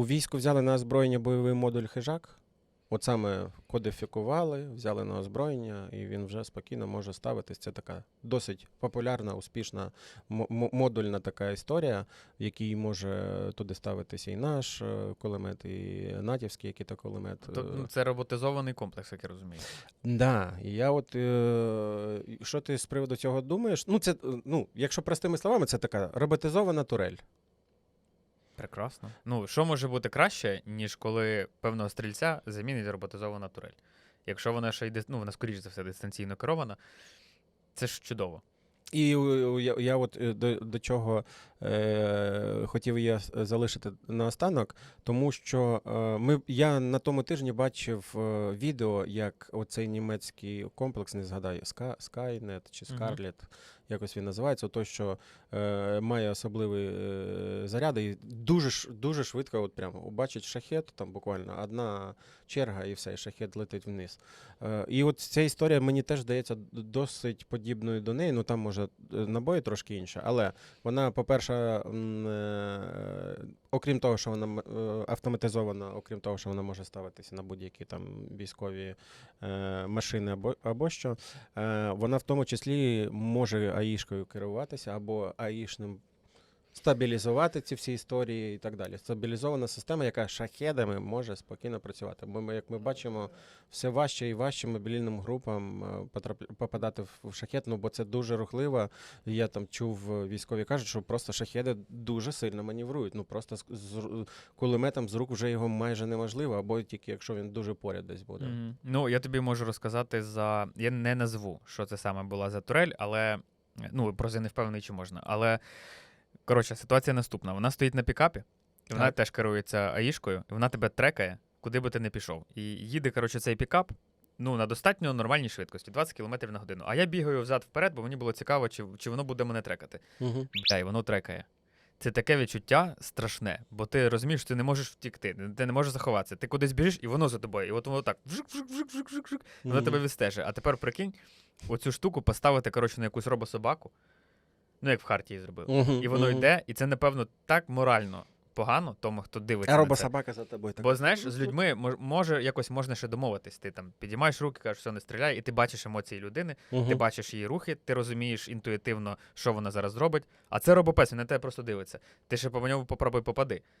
у війську взяли на озброєння бойовий модуль хижак. От саме кодифікували, взяли на озброєння, і він вже спокійно може ставитись. Це така досить популярна, успішна мо- мо- модульна така історія, в якій може туди ставитися і наш е, кулемет, і натівський який то кулемет. То, ну, це роботизований комплекс, як я розумію. Да, і я от е, що ти з приводу цього думаєш? Ну, це, е, ну, якщо простими словами, це така роботизована турель. Прекрасно. Ну, що може бути краще, ніж коли певного стрільця замінить роботизована турель? Якщо вона ще йде, ну, вона скоріш за все дистанційно керована, це ж чудово. І е, я, я от е, до, до чого е, хотів я залишити наостанок, тому що е, ми, я на тому тижні бачив е, відео, як оцей німецький комплекс, не згадаю, Skynet чи. Scarlet, якось він називається, той, що е, має особливий е, заряд, і дуже, дуже швидко, от прямо бачить шахет, там буквально одна черга, і все, і шахет летить вниз. Е, І от ця історія мені теж здається досить подібною до неї. Ну там може е, набої трошки інше, але вона, по-перше, е, окрім того, що вона е, автоматизована, окрім того, що вона може ставитися на будь-які там військові машини або, або що, вона в тому числі може АІшкою керуватися або АІшним. Стабілізувати ці всі історії і так далі. Стабілізована система, яка шахедами може спокійно працювати. Бо ми, як ми бачимо, все важче і важче мобільним групам е, попадати в- шахет, ну бо це дуже рухливо. Я там чув, е, військові кажуть, що просто шахеди дуже сильно маневрують. Ну просто з, з кулеметом з рук вже його майже неможливо, або тільки якщо він дуже поряд десь буде. Мгм. Ну, я тобі можу розказати за. Я не назву, що це саме була за турель, але. Ну, просто я не впевнений, чи можна. Але коротше, ситуація наступна: вона стоїть на пікапі, і вона Так. теж керується аїшкою, і вона тебе трекає, куди би ти не пішов. І їде, коротше, цей пікап. Ну, на достатньо нормальній швидкості, 20 км на годину. А я бігаю взад вперед, бо мені було цікаво, чи, чи воно буде мене трекати. Угу. Бля, і воно трекає. Це таке відчуття страшне, бо ти розумієш, що ти не можеш втікти, ти не можеш заховатися. Ти кудись біжиш, і воно за тобою. І от воно так вжик, вжик, вжик, вжик, вжик, вжик, воно тебе відстежує. А тепер прикинь, оцю штуку поставити, коротше, на якусь робособаку, ну як в Хартії зробили. І воно йде, і це, напевно, так морально погано тому, хто дивиться. А собака це. за тобою так. Бо знаєш, з людьми мож- може якось можна ще домовитись. Ти там підіймаєш руки, кажеш, все не стріляй, і ти бачиш емоції людини, Мгм. ти бачиш її рухи, ти розумієш інтуїтивно, що вона зараз робить. А це робопес, він на тебе просто дивиться. Ти ще по ньому попробуй попади.